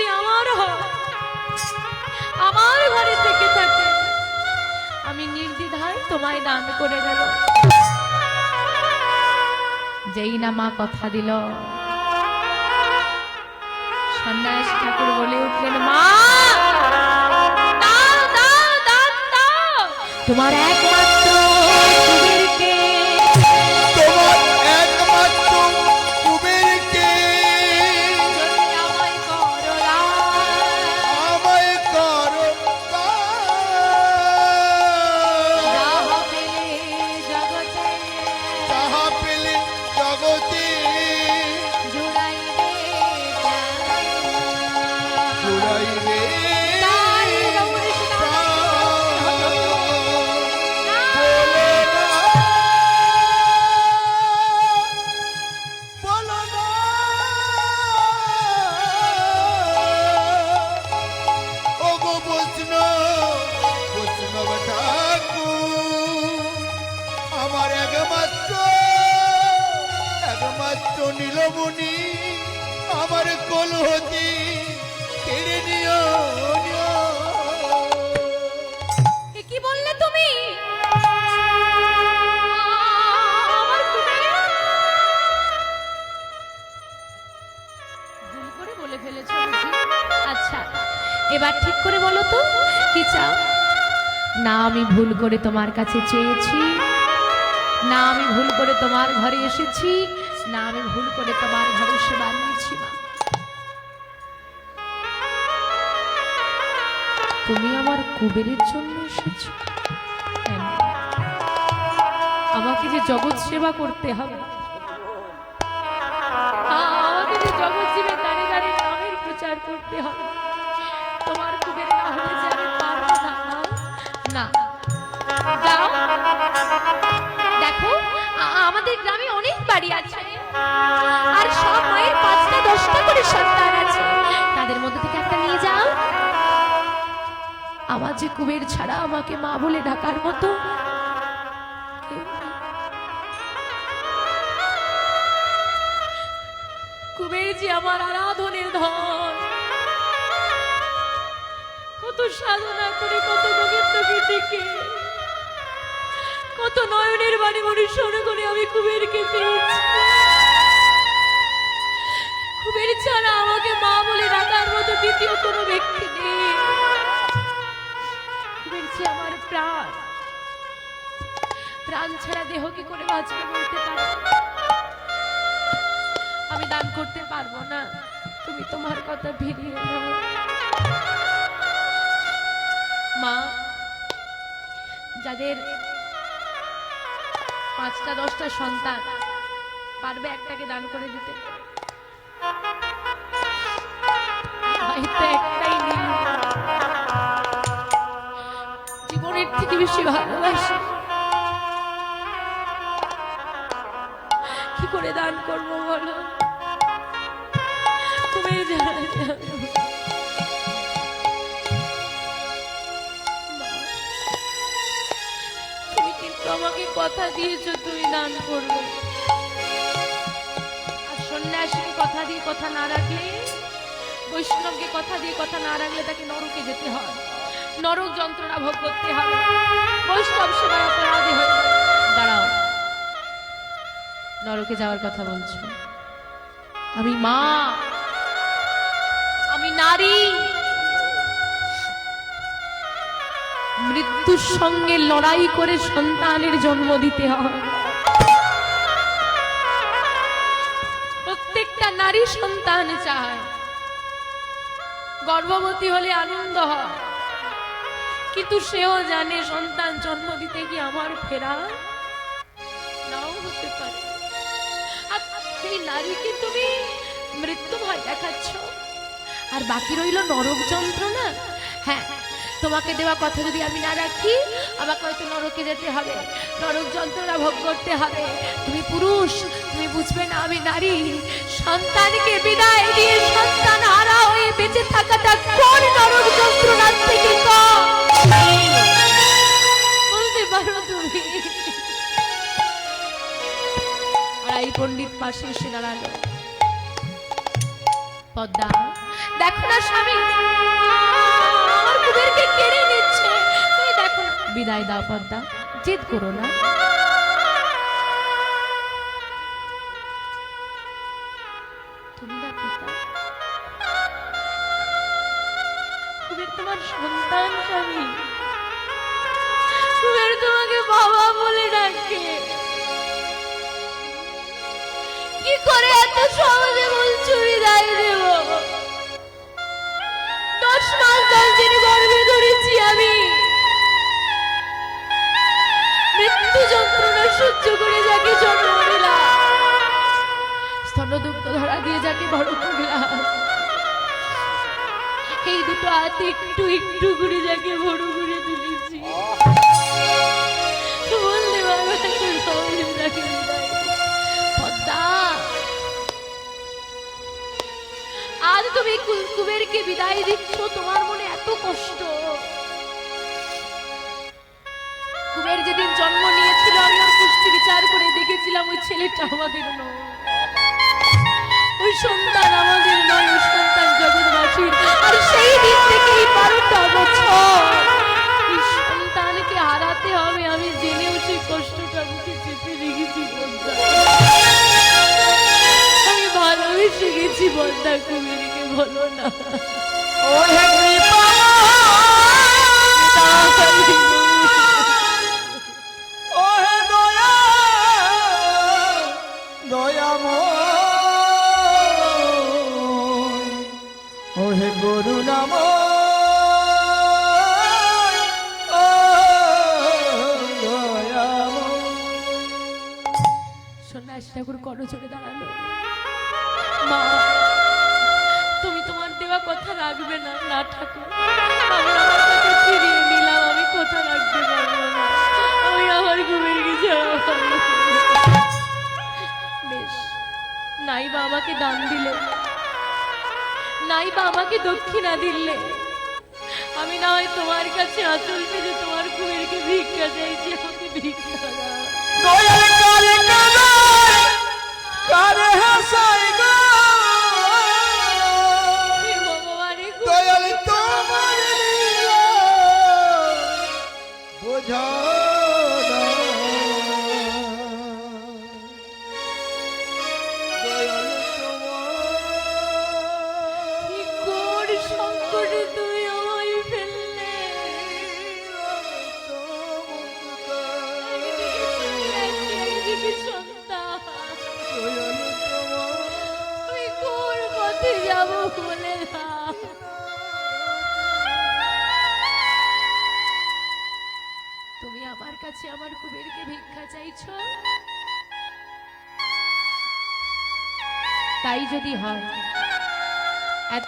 যদি আমার হয় আমার ঘরে থেকে থাকে আমি নির্দ্বিধায় তোমায় দান করে দেব। যেই না মা কথা দিল সন্ন্যাস ঠাকুর বলে উঠলেন মা তোমার একমাত্র করে বলে ফেলেছো? আচ্ছা এবার ঠিক করে বলো তো, কি চাও? না, আমি ভুল করে তোমার কাছে চেয়েছি। না, আমি ভুল করে তোমার ঘরে এসেছি। না, আমি ভুল করে তোমার ঘরে সেবা নিয়েছি, মা। তুমি আমার কুবেরের জন্য এসেছ। আমাকে যে জগৎ সেবা করতে হবে করতে হবে। তোমার কুবের না না দেখো আমাদের গ্রামে অনেক বাড়ি আছে। আর সব মায়ের পাঁচটা, দশটা করে সন্তান আছে। তাদের মধ্যে থেকে একটা নিয়ে যাও। আমার যে কুবের ছাড়া আমাকে মা বলে ডাকার মতো কুবের যে আমার আরাধনের ধন কত সাধনা করে, কত গোবিন্দকে ডেকে কত নয়নের বাড়ি মনুষ্যন করে আমি কুবেরকে পেয়েছি কুবের ছাড়া আমাকে মা বলে ডাকার মতো দ্বিতীয় কোনো ব্যক্তি নেই। কুবের আমার প্রাণ। প্রাণ ছাড়া দেহ কি করে বাঁচবে বলতে পারো আমি দান করতে পারব না। তুমি তোমার কথা ফিরিয়ে নাও। মা, যাদের পাঁচটা, দশটা সন্তান পারবে একটাকে দান করে দিতে। জীবনের থেকে বেশি ভালোবাসি। কি করে দান করব বলো? তুমি জানো আমাকে কথা দিয়েছ, তুমি দান করবে। আর সন্ন্যাসীকে কথা দিয়ে কথা না রাখলে, বৈষ্ণবকে কথা দিয়ে কথা না রাখলে তাকে নরকে যেতে হয়। নরক যন্ত্রণা ভোগ করতে হবে। বৈষ্ণব সেবায় অপরাধী হয়ে দাঁড়াও। নরকে যাওয়ার কথা বলছো। আমি মা। আমি নারী। মৃত্যুর সঙ্গে লড়াই করে সন্তানের জন্ম দিতে হয়। প্রত্যেকটা নারী সন্তান চায়। গর্ভবতী হলে আনন্দ হয়। কিন্তু সেও জানে সন্তান জন্ম দিতে কি আমার ফেরা নাও হতে পারে। আর সেই নারীকে তুমি মৃত্যু ভয় দেখাচ্ছ। আর বাকি রইল নরক যন্ত্রণা। হ্যাঁ তোমাকে দেওয়া কথা যদি আমি না রাখি, আমাকে হয়তো নরকে যেতে হবে। নরক যন্ত্রণা ভোগ করতে হবে। তুমি পুরুষ, তুমি বুঝবে না আমি নারী। সন্তানকে বিদায় দিয়ে সন্তান হারা হয়ে বেঁচে থাকাটা কোন নরক যন্ত্রণার থেকে বলতে পারো তুমি। এই পণ্ডিত পাশে এসে দাঁড়াল। পদ্মা, দেখো না স্বামী। আমার কুবেরকে কেড়ে নিচ্ছে। তুমি দেখো বিদায় দাও পদ্মা। জেদ করো না। তোমার সন্তান তোমাকে বাবা বলে ডাকে কি করে এত সহজে বলছো বিদায় দেব? দশ মাস দশ দিন ধরেছি আমি। মৃত্যু যন্ত্রণা সহ্য করে যাকে জন্ম দিলাম। স্তনদুগ্ধ ধরা দিয়ে যাকে বড় করলাম এই দুটো হাতে একটু একটু করে যাকে বড় করে তুলেছি। বললে আজ তুমি কু- কুবেরকে বিদায় দিচ্ছ, তোমার মনে এত কষ্ট। কুবের যেদিন জন্ম নিয়েছিল আমি ওর পুষ্টি বিচার করে দেখেছিলাম ওই ছেলেটা আমাদের নয়। ওই সন্তান আমাদের নয় ওই সন্তান জগৎবাসীর। আর সেই দিন থেকে এই বারোটা বছর এই সন্তানকে হারাতে হবে আমি জেনেও সেই কষ্টটা মুখে চেপে রেখেছি আমি ভালোবেসে গেছি বন্ধা কুমিরকে বলো না। ও হে কৃপা ও হে করুণাময় ও দয়াময়। সন্ন্যাস ঠাকুর করজোড়ে দাঁড়াল। মা, তুমি তোমার দেওয়া কথা রাখবে না না ঠাকুর। নিলাম, আমি কথা রাখতে পারব না। আমি আমার ঘুমের কিছু বেশ নাই বাবাকে দান দিলে। নাই বা আমাকে দক্ষিণা দিলে। আমি না হয় তোমার কাছে আচল পেতে তোমার কুমিরকে ভিক্ষা চাইছি, আমাকে ভিক্ষা দাও। কারে কাদায়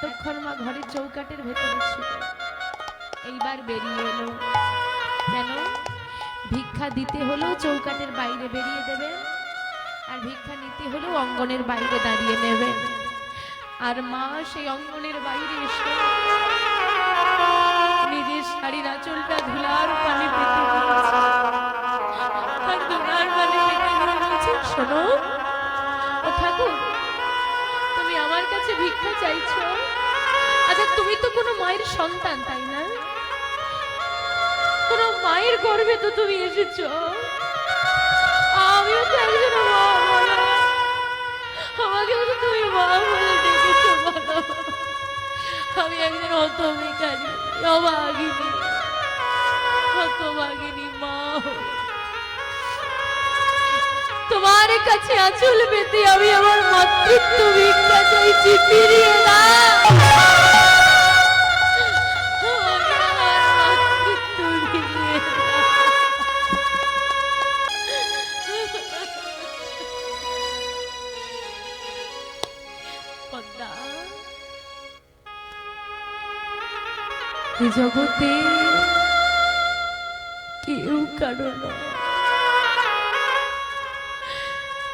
এতক্ষণ মা ঘরের চৌকাটের ভেতরে ছিল। এইবার বেরিয়ে এলো। কেন? ভিক্ষা দিতে হলেও চৌকাটের বাইরে বেরিয়ে দেবেন আর ভিক্ষা নিতে হলেও অঙ্গনের বাইরে দাঁড়িয়ে নেবেন আর মা সেই অঙ্গনের বাইরে এসে নিজের শাড়ির আঁচলটা ধুলার পানি শোনো, ও ঠাকুর কাছে ভিক্ষা চাইছো? আচ্ছা তুমি তো কোনো মায়ের সন্তান, তাই না? কোনো মায়ের গর্ভে তো তুমি এসেছ। আমিও তো একজন আমাকেও তো তুমি মা বলে আমি একজন অভাগিনী হতভাগিনী মা। তোমার কাছে আঁচল পেতে আমি আমার মাতৃত্ব ভিক্ষা চাইছি, ফিরিয়ে দাও জগতে কেউ কারও নয়।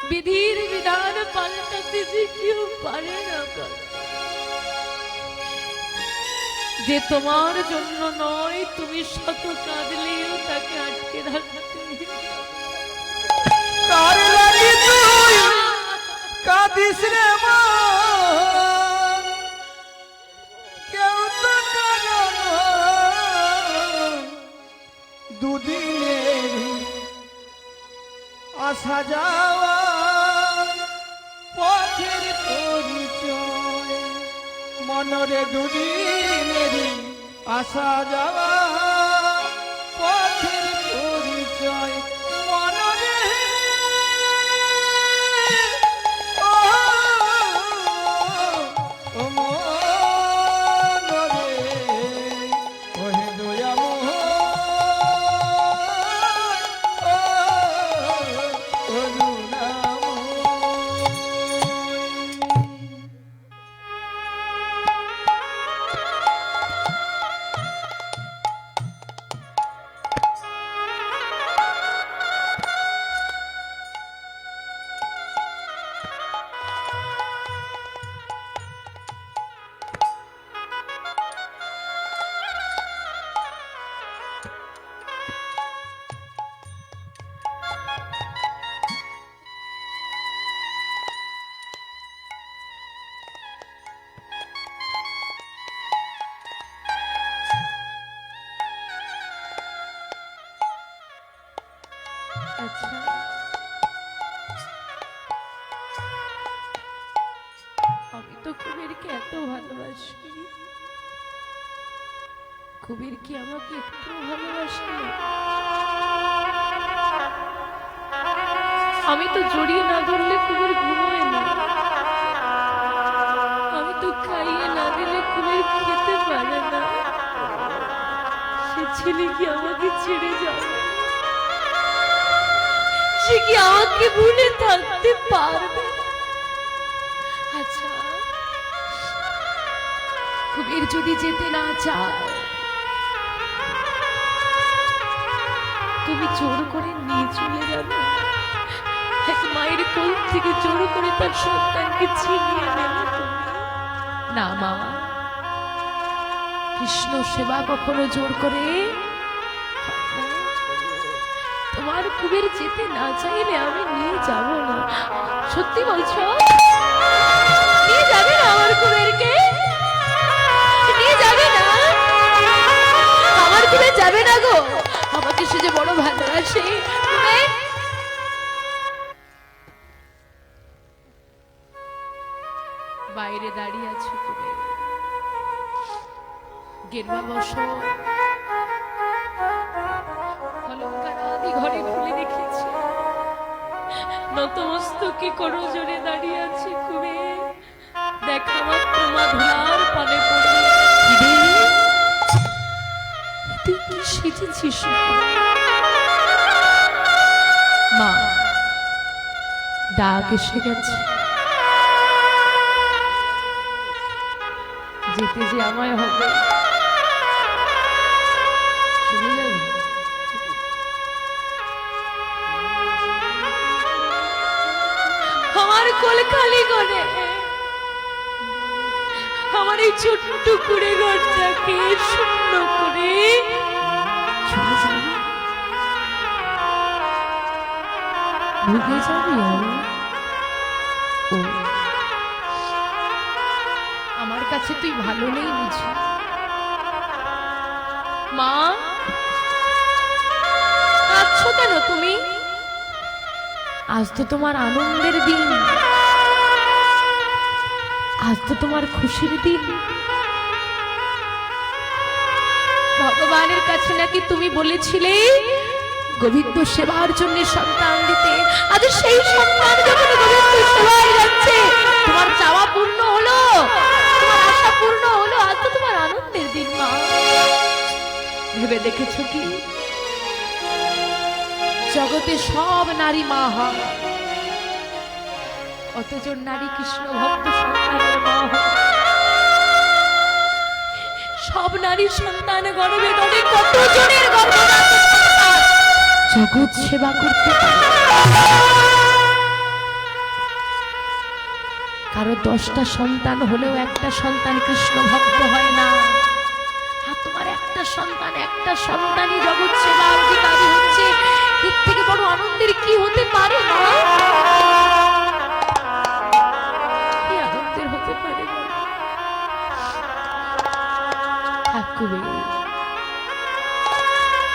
বিধির বিধান পাল্টাতে যে কেউ পারে না যে তোমার জন্য নয়, তুমি শত কাঁদলেও তাকে আটকে রাখতে কাঁদিস রে দুদিনের আসা যাওয়া পথের পরিচয়। মনরে দুদিনেরই আসা যাওয়া আচ্ছা। আমি তো এত ভালোবাসি। কি আমাকে একটু আমি তো জড়িয়ে না ধরলে কুবের ঘুমোয় না। আমি তো খাইয়ে না দিলে কুবের খেতে পারে না। সে ছেলে কি আমাকে ছেড়ে যাবে? সে কি আমাকে ভুলে থাকতে পারবে? আচ্ছা কুবের যদি যেতে না চায়, তুমি জোর করে নিয়ে চলে যাবে। এক মায়ের কোল থেকে জোর করে তার সন্তানকে ছিনিয়ে নেবে না, মা। কৃষ্ণ সেবা কখনো জোর করে কুবের যেতে না চাইলে আমি নিয়ে যাব না। সত্যি বলছো? নিয়ে যাবে না আমার নিয়ে যাবে না? আমার যাবে না গো। আমাকে সে যে বড় ভালোবাসে। বাইরে দাঁড়িয়ে আছো কুবের। গেরুয়া বসো। নতমস্তকে করো জোরে দাঁড়িয়ে আছে কুবে দেখা মাত্র মা ধুলার পানে পড়ে। তুই সেজেছিস মা, ডাক এসে গেছে। যেতে যে আমায় হবে। আমার কোল খালি করে। আমার এই ছোট্ট কুড়ে ঘরটাকে শূন্য করে। ভুগে যাবি আমার কাছে তুই ভালো নেই বুঝি? মা আজ তো তোমার আনন্দের দিন। আজ তো তোমার খুশির দিন। ভগবানের কাছে নাকি তুমি বলেছিলে, গোবিন্দ সেবার জন্য সন্তান দিতে। আজ সেই সন্তান যখন গোবিন্দ সেবায় যাচ্ছে, তোমার চাওয়া পূর্ণ হলো। তোমার আশা পূর্ণ হলো। আজ তো তোমার আনন্দের দিন, মা। ভেবে দেখেছ কি? জগতে সব নারী মা হয় অথচ নারী কৃষ্ণ ভক্ত সব নারী সন্তান গর্বে গর্বে কত জনের গর্ভজাত জগৎ সেবা করতে কারও দশটা সন্তান হলেও একটা সন্তান কৃষ্ণ ভক্ত হয় না। আর তোমার একটা সন্তান, একটা সন্তানই জগৎ সেবা অধিকারী হচ্ছে এর থেকে বড় আনন্দের কি হতে পারে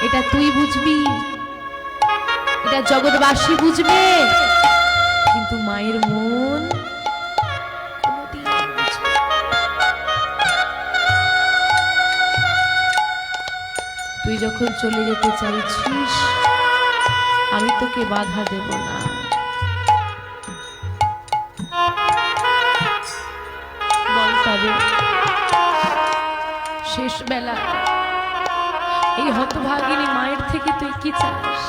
এটা তুই বুঝবি। এটা জগৎবাসী বুঝবে। কিন্তু মায়ের মন। তুই যখন চলে যেতে চাইছিস আমি তোকে বাধা দেব না। শেষ বেলা এই হতভাগিনী মায়ের থেকে তুই কি চাস?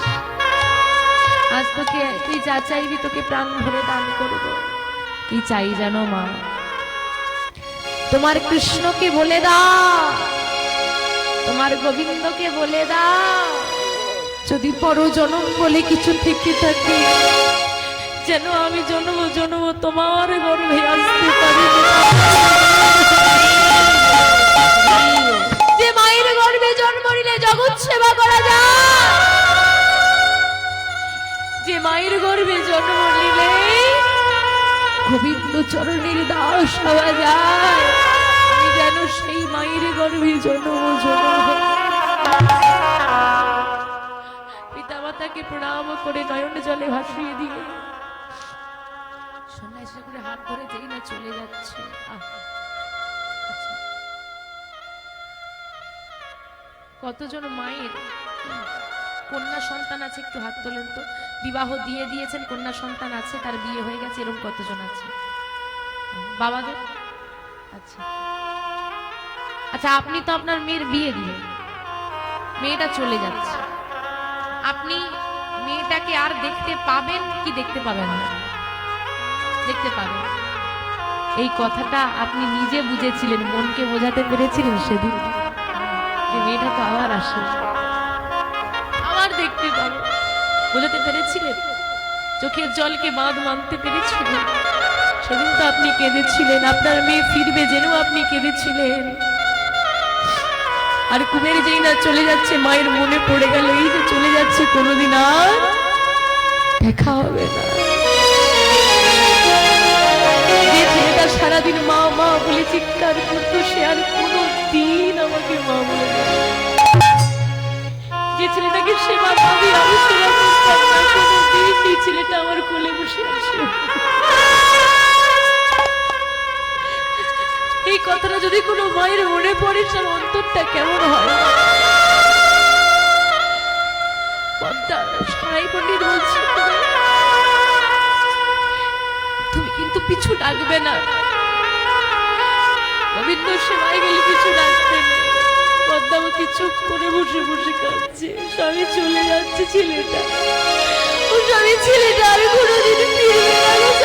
আজ তোকে, তুই যা চাইবি তোকে প্রাণ ভরে দান করব। কি চাই জানো মা? তোমার কৃষ্ণকে বলে দাও। তোমার গোবিন্দকে বলে দাও। যদি পর জনম বলে কিছু থেকে থাকে, যেন আমি জন্ম জন্ম তোমার গর্ভে আসতে পারি যে মায়ের গর্ভে জন্ম নিলে জগৎ সেবা করা যায়। যে মায়ের গর্ভে জন্ম নিলে গোবিন্দ চরণের দাস হওয়া যায়। যেন সেই মায়ের গর্ভে জন্ম জন্ম মাতাকে প্রণাম করে নয়ন জলে ভাসিয়ে দিয়ে। সন্ন্যাসী করে হাত ধরে যেই না চলে যাচ্ছে। কতজন মায়ের কন্যা সন্তান আছে? একটু হাত তোলেন তো। বিবাহ দিয়ে দিয়েছেন, কন্যা সন্তান আছে, তার বিয়ে হয়ে গেছে, এরকম কতজন আছে? বাবাদের? আচ্ছা। আচ্ছা আপনি তো আপনার মেয়ের বিয়ে দিয়ে মেয়েটা চলে যাচ্ছে। আপনি মেয়েটাকে আর দেখতে পাবেন কি দেখতে পাবেন না? দেখতে পাবেন। এই কথাটা আপনি নিজে বুঝেছিলেন, মনকে বোঝাতে পেরেছিলেন সেদিন। যে মেয়েটা তো আবার আসে। আবার দেখতে পাবো। বোঝাতে পেরেছিলেন? চোখের জলকে বাঁধ মানতে পেরেছিলেন? সেদিন তো আপনি কেঁদেছিলেন। আপনার মেয়ে ফিরবে জেনেও আপনি কেঁদেছিলেন। আর কুমের যেই না চলে যাচ্ছে, মায়ের মনে পড়ে গেল, এই যে চলে যাচ্ছে, কোনোদিন আর দেখা হবে না। যে ছেলেটা সারাদিন মা মা বলে চিৎকার করতো, সে আর কোনো দিন আমাকে মা বলে যে ছেলেটাকে সেবা পাবি আমি সেবা ছেলেটা আমার কোলে বসে আছে এই কথাটা যদি কোনো মায়ের মনে পড়ে, তার অন্তরটা কেমন হয়? সারাই পণ্ডিত বলছি, তুমি কিন্তু পিছু ডাকবে না। গোবিন্দ সেবায় গেলে পিছু ডাকবে না। পদ্মাবতী চুপ করে বসে বসে কাঁদছে। স্বামী চলে যাচ্ছে ছেলেটা। ও স্বামী ছেলেটা আর কোনোদিন ফিরবে না।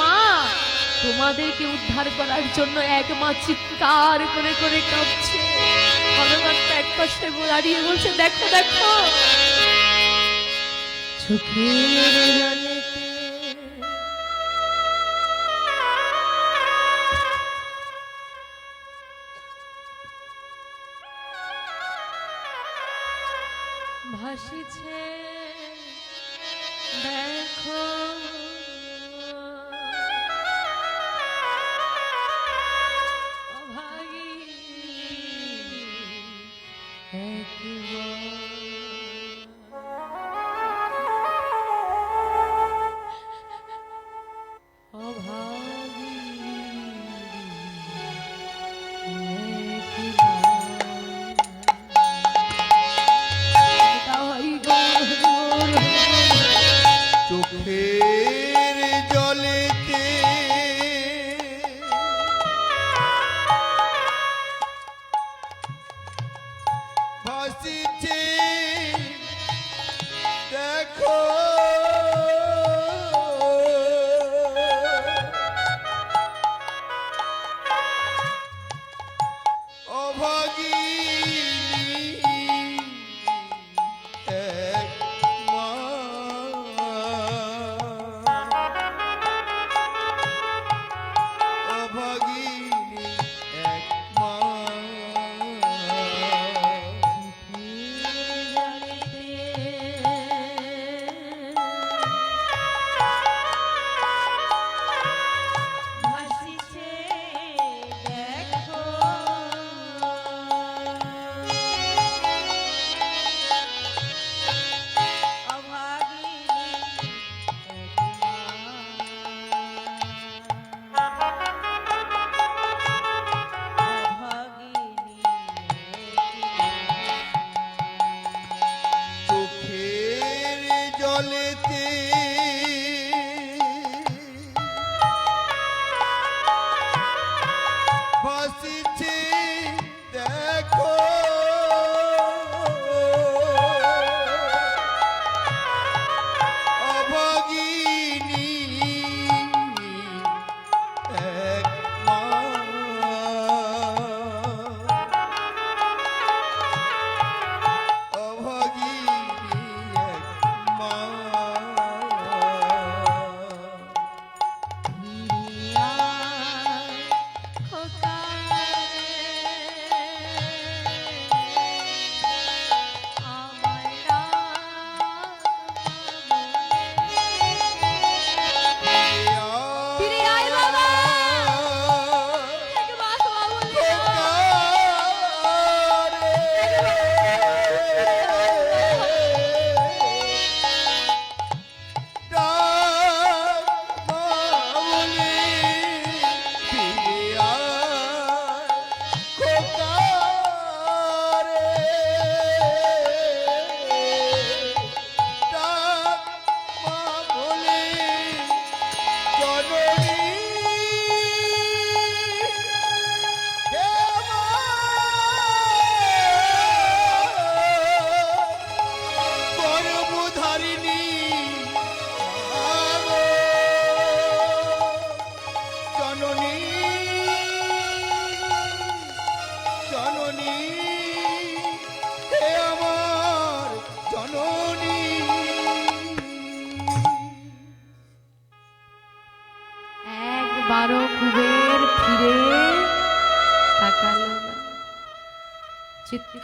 মা, তোমাদেরকে উদ্ধার করার জন্য এক মা চিৎকার করে করে কাঁপছে। ভগবানটা এক পাশে দাঁড়িয়ে বলছে, দেখো দেখো। চোখের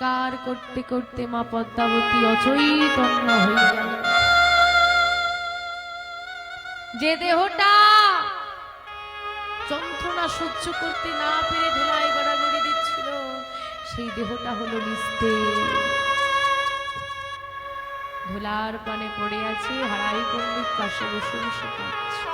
চিৎকার করতে করতে মা পদ্মাবতী অচৈতন্য হয়ে যে দেহটা যন্ত্রণা সহ্য করতে না পেরে ধুলাই গড়াগড়ি দিচ্ছিল, সেই দেহটা হলো নিস্তেজ। ধুলার পানে পড়ে আছে হারাই পণ্ডিত পাশে বসে বসে কাঁদছে